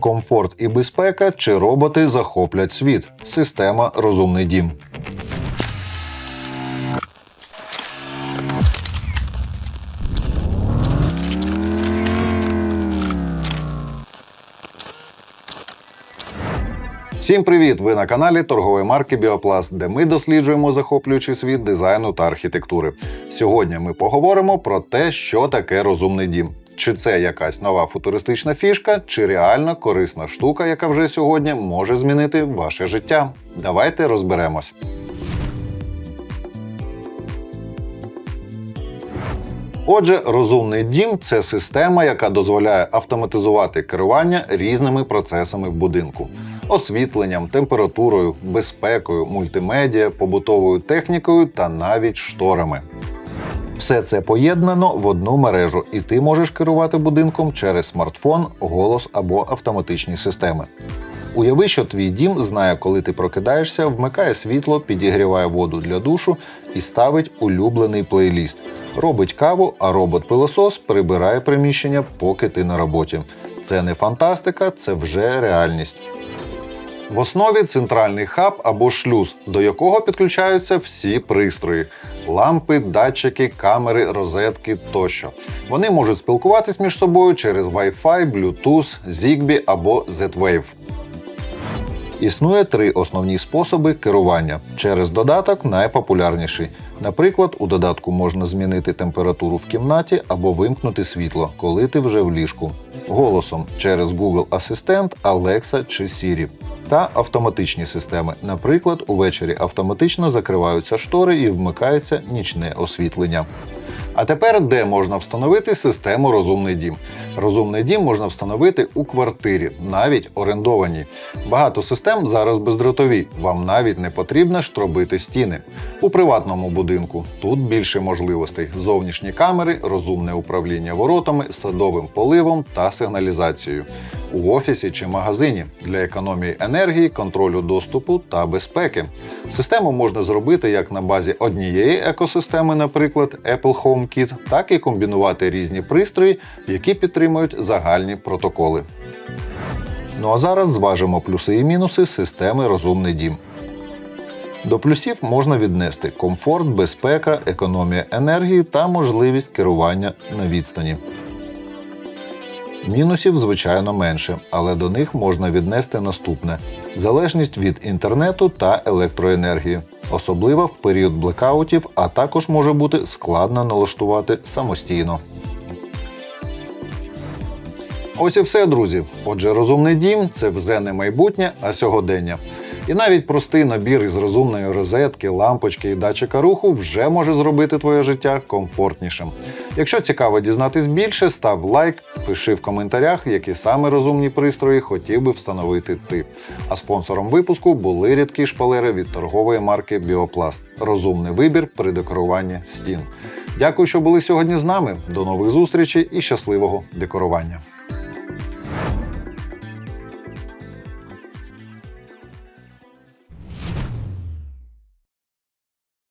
Комфорт і безпека чи роботи захоплять світ. Система Розумний дім. Всім привіт! Ви на каналі торгової марки Біопласт, де ми досліджуємо захоплюючий світ дизайну та архітектури. Сьогодні ми поговоримо про те, що таке розумний дім. Чи це якась нова футуристична фішка, чи реально корисна штука, яка вже сьогодні може змінити ваше життя? Давайте розберемось. Отже, розумний дім це система, яка дозволяє автоматизувати керування різними процесами в будинку: освітленням, температурою, безпекою, мультимедіа, побутовою технікою та навіть шторами. Все це поєднано в одну мережу, і ти можеш керувати будинком через смартфон, голос або автоматичні системи. Уяви, що твій дім знає, коли ти прокидаєшся, вмикає світло, підігріває воду для душу і ставить улюблений плейліст. Робить каву, а робот-пилосос прибирає приміщення, поки ти на роботі. Це не фантастика, це вже реальність. В основі центральний хаб або шлюз, до якого підключаються всі пристрої: лампи, датчики, камери, розетки тощо. Вони можуть спілкуватись між собою через Wi-Fi, Bluetooth, Zigbee або Z-Wave. Існує три основні способи керування. Через додаток найпопулярніший. Наприклад, у додатку можна змінити температуру в кімнаті або вимкнути світло, коли ти вже в ліжку. Голосом через Google Асистент, Alexa чи Siri. Та автоматичні системи. Наприклад, увечері автоматично закриваються штори і вмикається нічне освітлення. А тепер де можна встановити систему Розумний дім? Розумний дім можна встановити у квартирі, навіть орендованій. Багато систем зараз бездротові. Вам навіть не потрібно штробити стіни. У приватному будинку тут більше можливостей: зовнішні камери, розумне управління воротами, садовим поливом та сигналізацією. У офісі чи магазині для економії енергії, контролю доступу та безпеки. Систему можна зробити як на базі однієї екосистеми, наприклад, Apple HomeKit, так і комбінувати різні пристрої, які підтримують загальні протоколи. Ну а зараз зважимо плюси і мінуси системи Розумний дім. До плюсів можна віднести комфорт, безпека, економія енергії та можливість керування на відстані. Мінусів, звичайно, менше, але до них можна віднести наступне: залежність від інтернету та електроенергії, особливо в період блекаутів, а також може бути складно налаштувати самостійно. Ось і все, друзі. Отже, розумний дім це вже не майбутнє, а сьогодення. І навіть простий набір із розумної розетки, лампочки і датчика руху вже може зробити твоє життя комфортнішим. Якщо цікаво дізнатись більше, став лайк, пиши в коментарях, які саме розумні пристрої хотів би встановити ти. А спонсором випуску були рідкі шпалери від торгової марки Біопласт. Розумний вибір при декоруванні стін. Дякую, що були сьогодні з нами. До нових зустрічей і щасливого декорування.